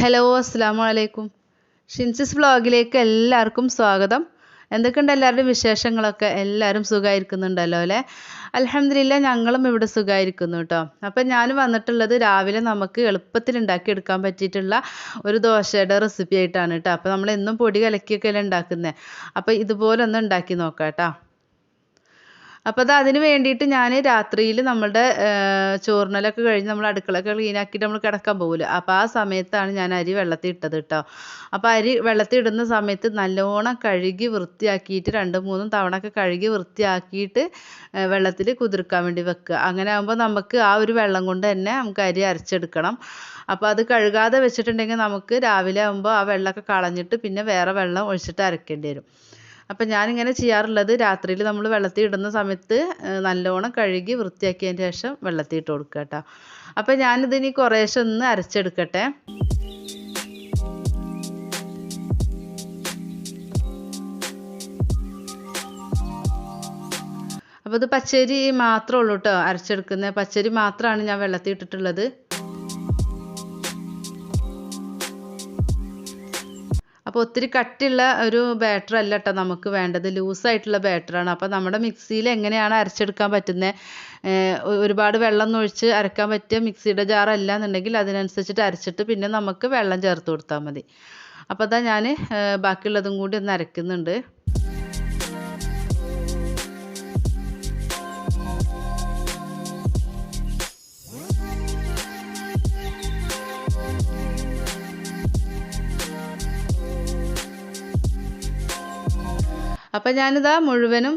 Hello അസ്സാം വലൈക്കും ഷിൻസിസ് വ്ളോഗിലേക്ക് എല്ലാവർക്കും സ്വാഗതം. എന്തൊക്കെയുണ്ട് എല്ലാവരുടെയും വിശേഷങ്ങളൊക്കെ? എല്ലാവരും സുഖമായിരിക്കുന്നുണ്ടല്ലോ അല്ലേ? അലഹമില്ല ഞങ്ങളും ഇവിടെ സുഖമായിരിക്കുന്നു കേട്ടോ. അപ്പം ഞാൻ വന്നിട്ടുള്ളത് രാവിലെ നമുക്ക് എളുപ്പത്തിൽ ഉണ്ടാക്കിയെടുക്കാൻ പറ്റിയിട്ടുള്ള ഒരു ദോശയുടെ റെസിപ്പി ആയിട്ടാണ് കേട്ടോ. അപ്പോൾ നമ്മൾ എന്നും പൊടി കലക്കിയൊക്കെ അല്ലേ ഉണ്ടാക്കുന്നത് അപ്പോൾ ഇതുപോലെ ഒന്ന് ഉണ്ടാക്കി നോക്കാം കേട്ടോ. അപ്പോൾ അത് അതിന് വേണ്ടിയിട്ട് ഞാൻ രാത്രിയിൽ നമ്മളുടെ ചോറിനലൊക്കെ കഴിഞ്ഞ് നമ്മൾ അടുക്കളയൊക്കെ ക്ലീൻ ആക്കിയിട്ട് നമ്മൾ കിടക്കാൻ പോകില്ല അപ്പോൾ ആ സമയത്താണ് ഞാൻ അരി വെള്ളത്തിൽ ഇട്ടത് കേട്ടോ അപ്പോൾ അരി വെള്ളത്തിൽ ഇടുന്ന സമയത്ത് നല്ലോണം കഴുകി വൃത്തിയാക്കിയിട്ട് രണ്ട് മൂന്നും തവണ ഒക്കെ കഴുകി വൃത്തിയാക്കിയിട്ട് വെള്ളത്തിൽ കുതിർക്കാൻ വേണ്ടി വെക്കുക. അങ്ങനെ ആകുമ്പോൾ നമുക്ക് ആ ഒരു വെള്ളം കൊണ്ട് തന്നെ നമുക്ക് അരി അരച്ചെടുക്കണം. അപ്പോൾ അത് കഴുകാതെ വെച്ചിട്ടുണ്ടെങ്കിൽ നമുക്ക് രാവിലെ ആകുമ്പോൾ ആ വെള്ളമൊക്കെ കളഞ്ഞിട്ട് പിന്നെ വേറെ വെള്ളം ഒഴിച്ചിട്ട് അരക്കേണ്ടി വരും. അപ്പം ഞാനിങ്ങനെ ചെയ്യാറുള്ളത് രാത്രിയിൽ നമ്മൾ വെള്ളത്തിൽ ഇടുന്ന സമയത്ത് നല്ലോണം കഴുകി വൃത്തിയാക്കിയതിന് ശേഷം വെള്ളത്തിൽ ഇട്ട് കൊടുക്കുക കേട്ടോ. അപ്പം ഞാനിതിനി കുറേശ്ശെ ഒന്ന് അരച്ചെടുക്കട്ടെ. അപ്പോൾ ഇത് പച്ചരി മാത്രമേ ഉള്ളൂ കേട്ടോ അരച്ചെടുക്കുന്നത്. പച്ചരി മാത്രമാണ് ഞാൻ വെള്ളത്തിൽ ഇട്ടിട്ടുള്ളത്. അപ്പോൾ ഒത്തിരി കട്ടിയുള്ള ഒരു ബാറ്റർ അല്ല കേട്ടോ നമുക്ക് വേണ്ടത്. ലൂസായിട്ടുള്ള ബാറ്ററാണ് അപ്പോൾ നമ്മുടെ മിക്സിയിൽ എങ്ങനെയാണ് അരച്ചെടുക്കാൻ പറ്റുന്നത് ഒരുപാട് വെള്ളം ഒഴിച്ച് അരക്കാൻ പറ്റിയ മിക്സിയുടെ ജാറല്ല എന്നുണ്ടെങ്കിൽ അതിനനുസരിച്ചിട്ട് അരച്ചിട്ട് പിന്നെ നമുക്ക് വെള്ളം ചേർത്ത് കൊടുത്താൽ മതി. അപ്പോൾ അതാ ഞാൻ ബാക്കിയുള്ളതും കൂടി ഒന്ന് അരക്കുന്നുണ്ട്. അപ്പോൾ ഞാനിതാ മുഴുവനും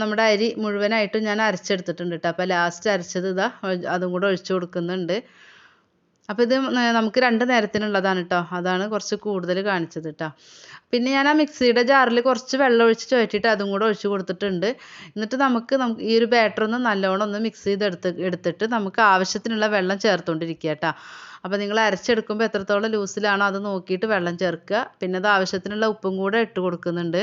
നമ്മുടെ അരി മുഴുവനായിട്ടും ഞാൻ അരച്ചെടുത്തിട്ടുണ്ട് കേട്ടോ അപ്പോൾ ലാസ്റ്റ് അരച്ചത് ഇതാ അതും കൂടെ ഒഴിച്ചു കൊടുക്കുന്നുണ്ട്. അപ്പോൾ ഇത് നമുക്ക് രണ്ട് നേരത്തിനുള്ളതാണ് കേട്ടോ അതാണ് കുറച്ച് കൂടുതൽ കാണിച്ചത് കേട്ടോ പിന്നെ ഞാൻ ആ മിക്സിയുടെ ജാറിൽ കുറച്ച് വെള്ളം ഒഴിച്ച് ചുവറ്റിയിട്ട് അതും കൂടെ ഒഴിച്ച് കൊടുത്തിട്ടുണ്ട്. എന്നിട്ട് നമുക്ക് നമുക്ക് ഈ ഒരു ബാറ്റർ ഒന്ന് നല്ലോണം ഒന്ന് മിക്സ് ചെയ്തെടുത്ത് എടുത്തിട്ട് നമുക്ക് ആവശ്യത്തിനുള്ള വെള്ളം ചേർത്തുകൊണ്ടിരിക്കുക കേട്ടോ അപ്പോൾ നിങ്ങൾ അരച്ചെടുക്കുമ്പോൾ എത്രത്തോളം ലൂസിലാണോ അത് നോക്കിയിട്ട് വെള്ളം ചേർക്കുക. പിന്നെ അത് ആവശ്യത്തിനുള്ള ഉപ്പും കൂടെ ഇട്ട് കൊടുക്കുന്നുണ്ട്.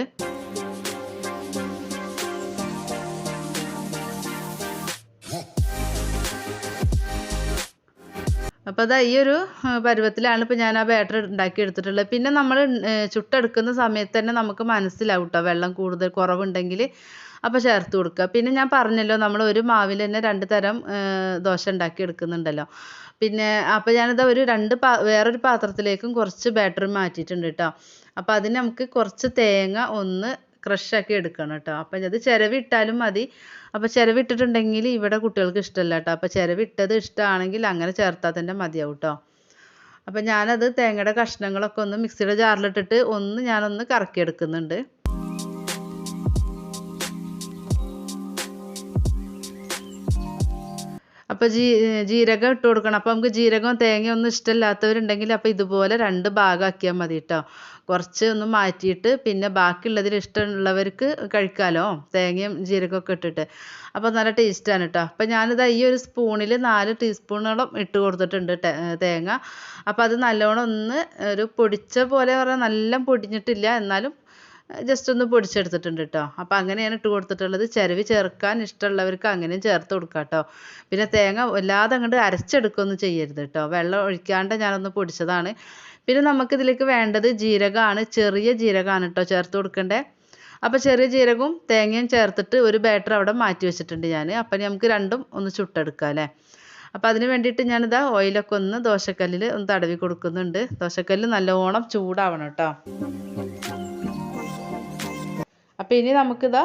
അപ്പോൾ അതാ ഈ ഒരു പരുവത്തിലാണ് ഇപ്പോൾ ഞാൻ ആ ബാറ്റർ ഉണ്ടാക്കി എടുത്തിട്ടുള്ളത്. പിന്നെ നമ്മൾ ചുട്ടെടുക്കുന്ന സമയത്ത് തന്നെ നമുക്ക് മനസ്സിലാവും കേട്ടോ വെള്ളം കൂടുതൽ കുറവുണ്ടെങ്കിൽ അപ്പോൾ ചേർത്ത് കൊടുക്കുക. പിന്നെ ഞാൻ പറഞ്ഞല്ലോ നമ്മൾ ഒരു മാവിൽ തന്നെ രണ്ട് തരം ദോശ ഉണ്ടാക്കി എടുക്കുന്നുണ്ടല്ലോ. പിന്നെ അപ്പോൾ ഞാനിതാ ഒരു രണ്ട് പാ വേറൊരു പാത്രത്തിലേക്കും കുറച്ച് ബാറ്റർ മാറ്റിയിട്ടുണ്ട് കേട്ടോ അപ്പോൾ അതിന് നമുക്ക് കുറച്ച് തേങ്ങ ഒന്ന് ക്രഷാക്കി എടുക്കണം കേട്ടോ അപ്പം അത് ചിരവിട്ടാലും മതി. അപ്പോൾ ചിരവിട്ടിട്ടുണ്ടെങ്കിൽ ഇവിടെ കുട്ടികൾക്ക് ഇഷ്ടമല്ല കേട്ടോ അപ്പോൾ ചിരവിട്ടത് ഇഷ്ടമാണെങ്കിൽ അങ്ങനെ ചേർത്താൽ തന്നെ മതിയാവും കേട്ടോ അപ്പം ഞാനത് തേങ്ങയുടെ കഷ്ണങ്ങളൊക്കെ ഒന്ന് മിക്സിയുടെ ജാറിലിട്ടിട്ട് ഒന്ന് ഞാനൊന്ന് കറക്കിയെടുക്കുന്നുണ്ട്. അപ്പോൾ ജീ ജീരകം ഇട്ട് കൊടുക്കണം. അപ്പോൾ നമുക്ക് ജീരകവും തേങ്ങയും ഒന്നും ഇഷ്ടമില്ലാത്തവരുണ്ടെങ്കിൽ അപ്പോൾ ഇതുപോലെ രണ്ട് ഭാഗമാക്കിയാൽ മതി കേട്ടോ കുറച്ച് ഒന്ന് മാറ്റിയിട്ട് പിന്നെ ബാക്കിയുള്ളതിൽ ഇഷ്ടമുള്ളവർക്ക് കഴിക്കാമല്ലോ തേങ്ങയും ജീരകമൊക്കെ ഇട്ടിട്ട്. അപ്പോൾ നല്ല ടേസ്റ്റാണ് കേട്ടോ അപ്പോൾ ഞാനിത് ഈ ഒരു സ്പൂണിൽ നാല് ടീസ്പൂണോളം ഇട്ട് കൊടുത്തിട്ടുണ്ട് തേങ്ങ. അപ്പോൾ അത് നല്ലോണം ഒന്ന് ഒരു പൊടിച്ച പോലെ പറഞ്ഞാൽ നല്ല പൊടിഞ്ഞിട്ടില്ല. എന്നാലും ജസ്റ്റ് ഒന്ന് പൊടിച്ചെടുത്തിട്ടുണ്ട് കേട്ടോ അപ്പോൾ അങ്ങനെയാണ് ഇട്ട് കൊടുത്തിട്ടുള്ളത്. ചിരവി ചേർക്കാൻ ഇഷ്ടമുള്ളവർക്ക് അങ്ങനെയും ചേർത്ത് കൊടുക്കാം കേട്ടോ പിന്നെ തേങ്ങ വല്ലാതെ അങ്ങോട്ട് അരച്ചെടുക്കുകയൊന്നും ചെയ്യരുത് കേട്ടോ വെള്ളം ഒഴിക്കാണ്ട് ഞാനൊന്ന് പൊടിച്ചതാണ്. പിന്നെ നമുക്ക് ഇതിലേക്ക് വേണ്ടത് ജീരകമാണ്. ചെറിയ ജീരകമാണ് കേട്ടോ ചേർത്ത് കൊടുക്കണ്ടേ. അപ്പോൾ ചെറിയ ജീരകവും തേങ്ങയും ചേർത്തിട്ട് ഒരു ബാറ്റർ അവിടെ മാറ്റി വെച്ചിട്ടുണ്ട് ഞാൻ. അപ്പം നമുക്ക് രണ്ടും ഒന്ന് ചുട്ടെടുക്കാം അല്ലേ? അപ്പോൾ അതിന് വേണ്ടിയിട്ട് ഞാനിതാ ഓയിലൊക്കെ ഒന്ന് ദോശക്കല്ലിൽ ഒന്ന് തടവി കൊടുക്കുന്നുണ്ട്. ദോശക്കല്ല് നല്ലോണം ചൂടാവണം കേട്ടോ അപ്പോൾ ഇനി നമുക്കിതാ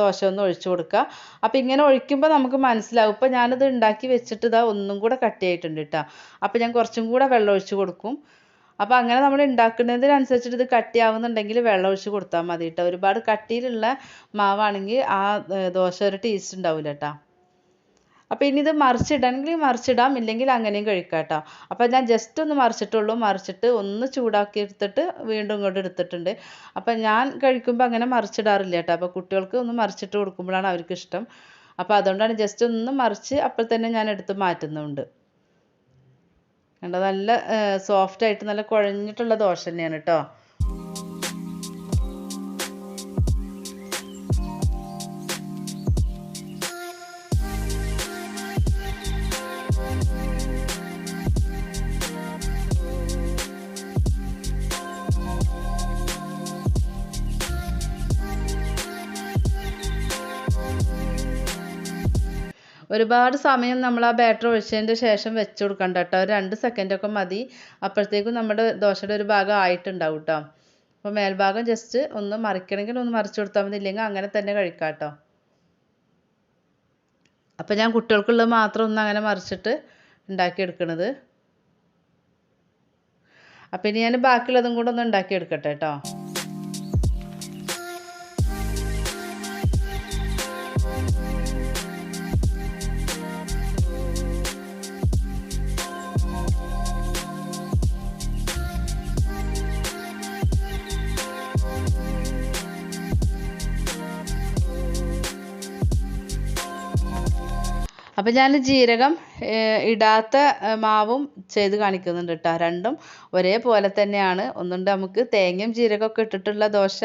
ദോശ ഒന്ന് ഒഴിച്ചു കൊടുക്കുക അപ്പോൾ ഇങ്ങനെ ഒഴിക്കുമ്പോൾ നമുക്ക് മനസ്സിലാവും. ഇപ്പോൾ ഞാനിത് ഉണ്ടാക്കി വെച്ചിട്ട് ഇതാ ഒന്നും കൂടെ കട്ടിയായിട്ടുണ്ട് കേട്ടോ അപ്പോൾ ഞാൻ കുറച്ചും കൂടെ വെള്ളം ഒഴിച്ച് കൊടുക്കും. അപ്പോൾ അങ്ങനെ നമ്മൾ ഉണ്ടാക്കുന്നതിനനുസരിച്ചിട്ട് ഇത് കട്ടിയാവുന്നുണ്ടെങ്കിൽ വെള്ളം ഒഴിച്ച് കൊടുത്താൽ മതി കേട്ടോ ഒരുപാട് കട്ടിയിലുള്ള മാവാണെങ്കിൽ ആ ദോശ ഒരു ടേസ്റ്റ് ഉണ്ടാവില്ല കേട്ടോ അപ്പോൾ ഇനി ഇത് മറിച്ചിടണമെങ്കിൽ മറിച്ചിടാം ഇല്ലെങ്കിൽ അങ്ങനെയും കഴിക്കാം കേട്ടോ അപ്പോൾ ഞാൻ ജസ്റ്റ് ഒന്ന് മറിച്ചിട്ടുള്ളൂ. മറിച്ചിട്ട് ഒന്ന് ചൂടാക്കി എടുത്തിട്ട് വീണ്ടും ഇങ്ങോട്ട് എടുത്തിട്ടുണ്ട്. അപ്പോൾ ഞാൻ കഴിക്കുമ്പോൾ അങ്ങനെ മറിച്ചിടാറില്ല കേട്ടോ അപ്പോൾ കുട്ടികൾക്ക് ഒന്ന് മറിച്ചിട്ട് കൊടുക്കുമ്പോഴാണ് അവർക്ക് ഇഷ്ടം അപ്പോൾ അതുകൊണ്ടാണ് ജസ്റ്റ് ഒന്ന് മറിച്ച് അപ്പോൾ തന്നെ ഞാൻ എടുത്ത് മാറ്റുന്നുണ്ട്. കണ്ടോ? നല്ല സോഫ്റ്റ് ആയിട്ട് നല്ല കുഴഞ്ഞിട്ടുള്ള ദോശ തന്നെയാണ് കേട്ടോ. ഒരുപാട് സമയം നമ്മൾ ആ ബാറ്റർ ഒഴിച്ചതിന്റെ ശേഷം വെച്ച് കൊടുക്കണ്ട കേട്ടോ രണ്ട് സെക്കൻഡൊക്കെ മതി. അപ്പോഴത്തേക്കും നമ്മുടെ ദോശയുടെ ഒരു ഭാഗം ആയിട്ടുണ്ടാവും കേട്ടോ അപ്പോൾ മേൽഭാഗം ജസ്റ്റ് ഒന്ന് മറിക്കണമെങ്കിൽ ഒന്ന് മറിച്ച് കൊടുത്താൽ മതി. ഇല്ലെങ്കിൽ അങ്ങനെ തന്നെ കഴിക്കാം കേട്ടോ അപ്പോൾ ഞാൻ കുട്ടികൾക്കുള്ളത് മാത്രം ഒന്ന് അങ്ങനെ മറിച്ചിട്ട് ഉണ്ടാക്കിയെടുക്കണത് അപ്പോൾ ഇനി ഞാൻ ബാക്കിയുള്ളതും കൂടെ ഒന്ന് ഉണ്ടാക്കിയെടുക്കട്ടെ കേട്ടോ അപ്പം ഞാൻ ജീരകം ഇടാത്ത മാവും ചെയ്ത് കാണിക്കുന്നുണ്ട് കേട്ടോ രണ്ടും ഒരേപോലെ തന്നെയാണ്. ഒന്നുണ്ട് നമുക്ക് തേങ്ങയും ജീരകമൊക്കെ ഇട്ടിട്ടുള്ള ദോശ.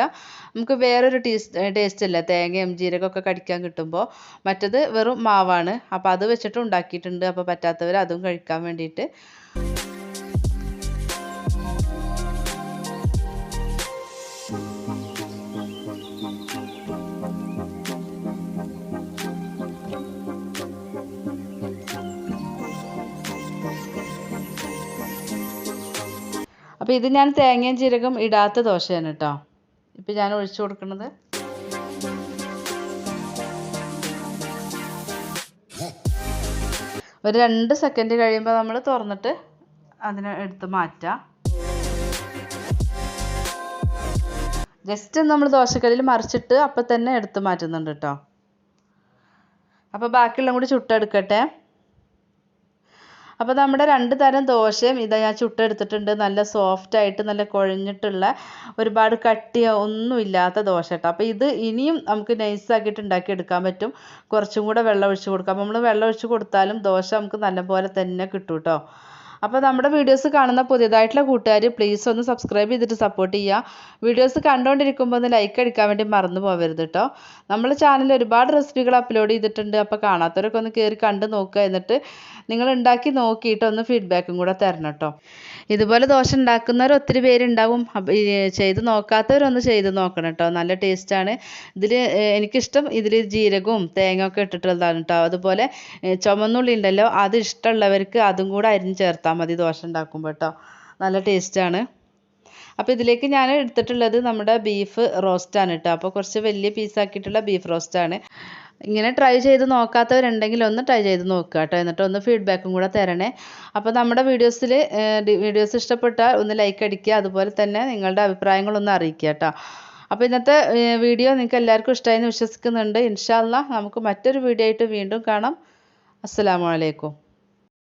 നമുക്ക് വേറൊരു ടേസ്റ്റ് ടേസ്റ്റ് ഇല്ല. തേങ്ങയും ജീരകമൊക്കെ കടിക്കാൻ കിട്ടുമ്പോൾ മറ്റത് വെറും മാവാണ്. അപ്പോൾ അത് വെച്ചിട്ട് ഉണ്ടാക്കിയിട്ടുണ്ട്. അപ്പോൾ പറ്റാത്തവർ അതും കഴിക്കാൻ വേണ്ടിയിട്ട്. അപ്പോൾ ഇത് ഞാൻ തേങ്ങയും ജീരകം ഇടാത്ത ദോശയാണ് കേട്ടോ. ഇപ്പം ഞാൻ ഒഴിച്ചു കൊടുക്കുന്നത് ഒരു രണ്ട് സെക്കൻഡ് കഴിയുമ്പോൾ നമ്മൾ തുറന്നിട്ട് അതിനെ എടുത്ത് മാറ്റാം. ജസ്റ്റ് നമ്മൾ ദോശക്കല്ലിൽ മറിച്ചിട്ട് അപ്പം തന്നെ എടുത്ത് മാറ്റുന്നുണ്ട് കേട്ടോ. അപ്പോൾ ബാക്കിയുള്ളതും കൂടി ചുട്ടെടുക്കട്ടെ. അപ്പോൾ നമ്മുടെ രണ്ട് തരം ദോശയും ഇതാ ഞാൻ ചുട്ടെടുത്തിട്ടുണ്ട്. നല്ല സോഫ്റ്റ് ആയിട്ട് നല്ല കുഴഞ്ഞിട്ടുള്ള ഒരുപാട് കട്ടിയോ ഒന്നും ഇല്ലാത്ത ദോശ കേട്ടോ. അപ്പോൾ ഇത് ഇനിയും നമുക്ക് നൈസ് ആക്കിയിട്ട് നൈസാക്കിയിട്ട് ഉണ്ടാക്കിയെടുക്കാൻ പറ്റും. കുറച്ചും കൂടെ വെള്ളം ഒഴിച്ച് കൊടുക്കാം. നമ്മൾ വെള്ളം ഒഴിച്ച് കൊടുത്താലും ദോശ നമുക്ക് നല്ലപോലെ തന്നെ കിട്ടും കേട്ടോ അപ്പോൾ നമ്മുടെ വീഡിയോസ് കാണുന്ന പുതിയതായിട്ടുള്ള കൂട്ടുകാർ പ്ലീസ് ഒന്ന് സബ്സ്ക്രൈബ് ചെയ്തിട്ട് സപ്പോർട്ട് ചെയ്യുക. വീഡിയോസ് കണ്ടുകൊണ്ടിരിക്കുമ്പോൾ ഒന്ന് ലൈക്ക് അടിക്കാൻ വേണ്ടി മറന്നു പോകരുത് കേട്ടോ നമ്മൾ ചാനലിൽ ഒരുപാട് റെസിപ്പികൾ അപ്ലോഡ് ചെയ്തിട്ടുണ്ട്. അപ്പോൾ കാണാത്തവരൊക്കെ ഒന്ന് കയറി കണ്ട് നോക്കുക എന്നിട്ട് നിങ്ങൾ ഉണ്ടാക്കി നോക്കിയിട്ട് ഒന്ന് ഫീഡ്ബാക്കും കൂടെ തരണം കേട്ടോ ഇതുപോലെ ദോശ ഉണ്ടാക്കുന്നവർ ഒത്തിരി പേരുണ്ടാവും. ചെയ്ത് നോക്കാത്തവരൊന്ന് ചെയ്ത് നോക്കണം കേട്ടോ നല്ല ടേസ്റ്റാണ് ഇതിൽ എനിക്കിഷ്ടം ഇതിൽ ജീരകവും തേങ്ങ ഒക്കെ ഇട്ടിട്ടുള്ളതാണ് കേട്ടോ അതുപോലെ ചുമന്നുള്ളി ഉണ്ടല്ലോ അത് ഇഷ്ടമുള്ളവർക്ക് അതും കൂടെ അരിഞ്ഞ് ചേർത്താൽ മതി ദോശ ഉണ്ടാക്കുമ്പോൾ കേട്ടോ നല്ല ടേസ്റ്റാണ് അപ്പോൾ ഇതിലേക്ക് ഞാൻ എടുത്തിട്ടുള്ളത് നമ്മുടെ ബീഫ് റോസ്റ്റാണ് കേട്ടോ അപ്പോൾ കുറച്ച് വലിയ പീസാക്കിയിട്ടുള്ള ബീഫ് റോസ്റ്റാണ് ഇങ്ങനെ ട്രൈ ചെയ്ത് നോക്കാത്തവരുണ്ടെങ്കിൽ ഒന്ന് ട്രൈ ചെയ്ത് നോക്കുക കേട്ടോ എന്നിട്ട് ഒന്ന് ഫീഡ്ബാക്കും കൂടെ തരണേ. അപ്പോൾ നമ്മുടെ വീഡിയോസിൽ വീഡിയോസ് ഇഷ്ടപ്പെട്ടാൽ ഒന്ന് ലൈക്ക് അടിക്കുക. അതുപോലെ തന്നെ നിങ്ങളുടെ അഭിപ്രായങ്ങളൊന്ന് അറിയിക്കുക കേട്ടോ അപ്പോൾ ഇന്നത്തെ വീഡിയോ നിങ്ങൾക്ക് എല്ലാവർക്കും ഇഷ്ടമായെന്ന് വിശ്വസിക്കുന്നുണ്ട്. ഇൻഷാല്ല നമുക്ക് മറ്റൊരു വീഡിയോ ആയിട്ട് വീണ്ടും കാണാം. അസ്സലാമു അലൈക്കും.